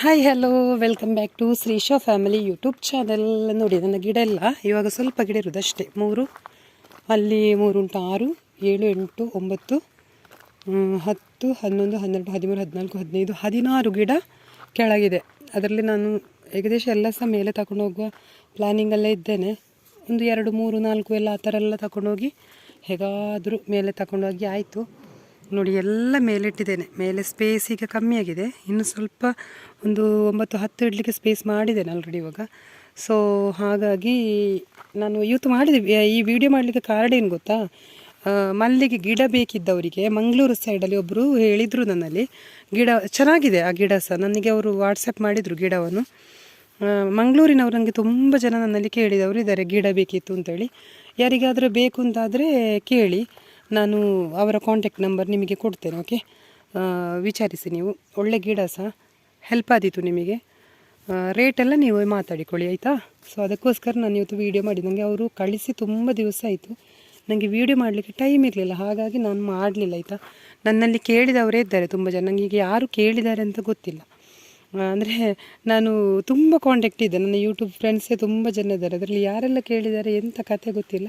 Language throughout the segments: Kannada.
Hi hello welcome back to Shrisha family YouTube channel ನೋಡಿ, ನನ್ನ ಗಿಡ ಎಲ್ಲ ಇವಾಗ ಸ್ವಲ್ಪ ಗಿಡ ಇರೋದು ಅಷ್ಟೇ. ಮೂರು, ಅಲ್ಲಿ ಮೂರು ಉಂಟು, ಆರು, ಏಳು, ಎಂಟು, ಒಂಬತ್ತು ಹತ್ತು, ಹನ್ನೊಂದು, ಹನ್ನೆರಡು, ಹದಿಮೂರು, ಹದಿನಾಲ್ಕು, ಹದಿನೈದು, ಹದಿನಾರು ಗಿಡ ಕೆಳಗಿದೆ. ಅದರಲ್ಲಿ ನಾನು ಏಕದೇಶ ಎಲ್ಲ ಸಹ ಮೇಲೆ ತಗೊಂಡು ಹೋಗುವ ಪ್ಲ್ಯಾನಿಂಗಲ್ಲೇ ಇದ್ದೇನೆ. ಒಂದು, ಎರಡು, ಮೂರು, ನಾಲ್ಕು ಎಲ್ಲ ಆ ಥರ ಎಲ್ಲ ತಗೊಂಡೋಗಿ ಹೇಗಾದರೂ ಮೇಲೆ ತಗೊಂಡೋಗಿ ಆಯಿತು. ನೋಡಿ, ಎಲ್ಲ ಮೇಲಿಟ್ಟಿದ್ದೇನೆ. ಮೇಲೆ ಸ್ಪೇಸ್ ಈಗ ಕಮ್ಮಿಯಾಗಿದೆ. ಇನ್ನು ಸ್ವಲ್ಪ ಒಂದು ಒಂಬತ್ತು, ಹತ್ತು ಇಡಲಿಕ್ಕೆ ಸ್ಪೇಸ್ ಮಾಡಿದ್ದೇನೆ ಆಲ್ರೆಡಿ ಇವಾಗ. ಸೊ ಹಾಗಾಗಿ ನಾನು ಇವತ್ತು ಮಾಡಿದೆ. ಈ ವಿಡಿಯೋ ಮಾಡಲಿಕ್ಕೆ ಕಾರಣ ಏನು ಗೊತ್ತಾ? ಮಲ್ಲಿಗೆ ಗಿಡ ಬೇಕಿದ್ದವರಿಗೆ ಮಂಗಳೂರು ಸೈಡಲ್ಲಿ ಒಬ್ಬರು ಹೇಳಿದರು ನನ್ನಲ್ಲಿ. ಗಿಡ ಚೆನ್ನಾಗಿದೆ ಆ ಗಿಡ ಸಹ. ನನಗೆ ಅವರು ವಾಟ್ಸಪ್ ಮಾಡಿದರು ಗಿಡವನ್ನು. ಮಂಗಳೂರಿನವರು ನನಗೆ ತುಂಬ ಜನ ನನ್ನಲ್ಲಿ ಕೇಳಿದವರು, ಇದ್ದಾರೆ, ಗಿಡ ಬೇಕಿತ್ತು ಅಂತೇಳಿ. ಯಾರಿಗಾದರೂ ಬೇಕು ಅಂತಾದರೆ ಕೇಳಿ. ನಾನು ಅವರ ಕಾಂಟ್ಯಾಕ್ಟ್ ನಂಬರ್ ನಿಮಗೆ ಕೊಡ್ತೇನೆ ಓಕೆ ವಿಚಾರಿಸಿ ನೀವು. ಒಳ್ಳೆ ಗಿಡ ಸಹ ಹೆಲ್ಪ್ ಆದಿತ್ತು ನಿಮಗೆ. ರೇಟೆಲ್ಲ ನೀವು ಮಾತಾಡಿಕೊಳ್ಳಿ, ಆಯಿತಾ? ಸೊ ಅದಕ್ಕೋಸ್ಕರ ನಾನು ಇವತ್ತು ವೀಡಿಯೋ ಮಾಡಿ ನನಗೆ ಅವರು ಕಳಿಸಿ ತುಂಬ ದಿವಸ ಆಯಿತು. ನನಗೆ ವೀಡಿಯೋ ಮಾಡಲಿಕ್ಕೆ ಟೈಮ್ ಇರಲಿಲ್ಲ. ಹಾಗಾಗಿ ನಾನು ಮಾಡಲಿಲ್ಲ, ಆಯಿತಾ? ನನ್ನಲ್ಲಿ ಕೇಳಿದವರೇ ಇದ್ದಾರೆ ತುಂಬ ಜನ. ನನಗೆ ಈಗ ಯಾರು ಕೇಳಿದ್ದಾರೆ ಅಂತ ಗೊತ್ತಿಲ್ಲ. ಅಂದರೆ ನಾನು ತುಂಬ ಕಾಂಟ್ಯಾಕ್ಟ್ ಇದೆ ನನ್ನ ಯೂಟ್ಯೂಬ್ ಫ್ರೆಂಡ್ಸೇ ತುಂಬ ಜನ ಇದ್ದಾರೆ. ಅದರಲ್ಲಿ ಯಾರೆಲ್ಲ ಕೇಳಿದ್ದಾರೆ ಎಂಥ ಕತೆ ಗೊತ್ತಿಲ್ಲ.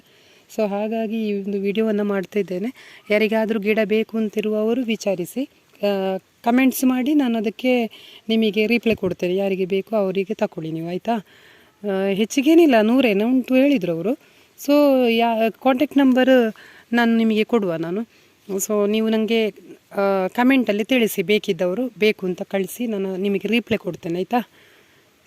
ಸೊ ಹಾಗಾಗಿ ಈ ಒಂದು ವಿಡಿಯೋವನ್ನು ಮಾಡ್ತಾ ಇದ್ದೇನೆ. ಯಾರಿಗಾದರೂ ಗಿಡ ಬೇಕು ಅಂತಿರುವವರು ವಿಚಾರಿಸಿ. ಕಮೆಂಟ್ಸ್ ಮಾಡಿ ನಾನು ಅದಕ್ಕೆ ನಿಮಗೆ ರಿಪ್ಲೈ ಕೊಡ್ತೇನೆ. ಯಾರಿಗೆ ಬೇಕು ಅವರಿಗೆ ತಗೊಳ್ಳಿ ನೀವು, ಆಯಿತಾ? ಹೆಚ್ಚಿಗೇನಿಲ್ಲ, ನೂರೇನ? ಉಂಟು ಹೇಳಿದರು ಅವರು. ಸೊ ಯಾ ಕಾಂಟ್ಯಾಕ್ಟ್ ನಂಬರ್ ನಾನು ನಿಮಗೆ ಕೊಡುವ ನಾನು. ಸೊ ನೀವು ನನಗೆ ಕಮೆಂಟಲ್ಲಿ ತಿಳಿಸಿ ಬೇಕಿದ್ದವರು ಬೇಕು ಅಂತ ಕಳಿಸಿ ನಾನು ನಿಮಗೆ ರಿಪ್ಲೈ ಕೊಡ್ತೇನೆ, ಆಯಿತಾ?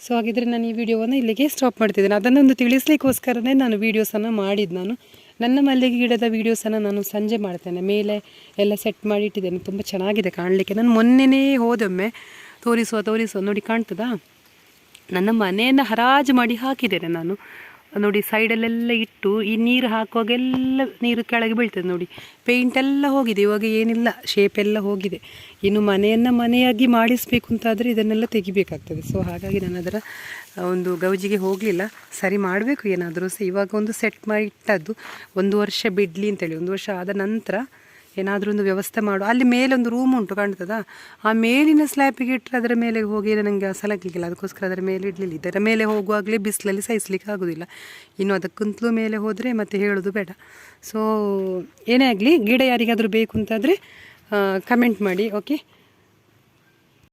ಸೊ ಹಾಗಿದ್ರೆ ನಾನು ಈ ವಿಡಿಯೋವನ್ನು ಇಲ್ಲಿಗೆ ಸ್ಟಾಪ್ ಮಾಡ್ತಿದ್ದೇನೆ. ಅದನ್ನೊಂದು ತಿಳಿಸ್ಲಿಕ್ಕೋಸ್ಕರನೇ ನಾನು ವೀಡಿಯೋಸನ್ನು ಮಾಡಿದ್ದು ನಾನು. ನನ್ನ ಮಲ್ಲಿಗೆ ಗಿಡದ ವೀಡಿಯೋಸನ್ನು ನಾನು ಸಂಜೆ ಮಾಡ್ತೇನೆ. ಮೇಲೆ ಎಲ್ಲ ಸೆಟ್ ಮಾಡಿ ಇಟ್ಟಿದ್ದೇನೆ. ತುಂಬ ಚೆನ್ನಾಗಿದೆ ಕಾಣಲಿಕ್ಕೆ. ನಾನು ಮೊನ್ನೆನೇ ಹೋದೊಮ್ಮೆ ತೋರಿಸುವ ತೋರಿಸುವ. ನೋಡಿ ಕಾಣ್ತದಾ? ನನ್ನ ಮನೆಯನ್ನು ಹರಾಜು ಮಾಡಿ ಹಾಕಿದ್ದೇನೆ ನಾನು. ನೋಡಿ ಸೈಡಲ್ಲೆಲ್ಲ ಇಟ್ಟು, ಈ ನೀರು ಹಾಕುವಾಗೆಲ್ಲ ನೀರು ಕೆಳಗೆ ಬೀಳ್ತದೆ ನೋಡಿ. ಪೇಂಟ್ ಎಲ್ಲ ಹೋಗಿದೆ, ಇವಾಗ ಏನಿಲ್ಲ ಶೇಪ್ ಎಲ್ಲ ಹೋಗಿದೆ. ಇನ್ನು ಮನೆಯನ್ನು ಮನೆಯಾಗಿ ಮಾಡಿಸ್ಬೇಕು ಅಂತಾದರೆ ಇದನ್ನೆಲ್ಲ ತೆಗಿಬೇಕಾಗ್ತದೆ. ಸೊ ಹಾಗಾಗಿ ನಾನು ಅದರ ಒಂದು ಗೌಜಿಗೆ ಹೋಗಲಿಲ್ಲ. ಸರಿ ಮಾಡಬೇಕು, ಏನಾದರೂ ಸಹ. ಇವಾಗ ಒಂದು ಸೆಟ್ ಮಾಡಿ ಇಟ್ಟದ್ದು ಒಂದು ವರ್ಷ ಬಿಡಲಿ ಅಂತೇಳಿ. ಒಂದು ವರ್ಷ ಆದ ನಂತರ ಏನಾದರೂ ಒಂದು ವ್ಯವಸ್ಥೆ ಮಾಡು. ಅಲ್ಲಿ ಮೇಲೊಂದು ರೂಮ್ ಉಂಟು, ಕಾಣ್ತದಾ? ಆ ಮೇಲಿನ ಸ್ಲ್ಯಾಪಿಗೆ ಇಟ್ಟರೆ ಅದರ ಮೇಲೆ ಹೋಗಿ ನನಗೆ ಸಲಕ್ಕಿಲ್ಲ ಅದಕ್ಕೋಸ್ಕರ ಅದರ ಮೇಲೆ ಇಡಲಿಲ್ಲ. ಇದರ ಮೇಲೆ ಹೋಗುವಾಗಲೇ ಬಿಸಿಲಲ್ಲಿ ಸಹಿಸ್ಲಿಕ್ಕೆ ಆಗೋದಿಲ್ಲ. ಇನ್ನು ಅದಕ್ಕಿಂತಲೂ ಮೇಲೆ ಹೋದರೆ ಮತ್ತೆ ಹೇಳೋದು ಬೇಡ. ಸೊ ಏನೇ ಆಗಲಿ, ಗಿಡ ಯಾರಿಗಾದರೂ ಬೇಕು ಅಂತಾದರೆ ಕಮೆಂಟ್ ಮಾಡಿ ಓಕೆ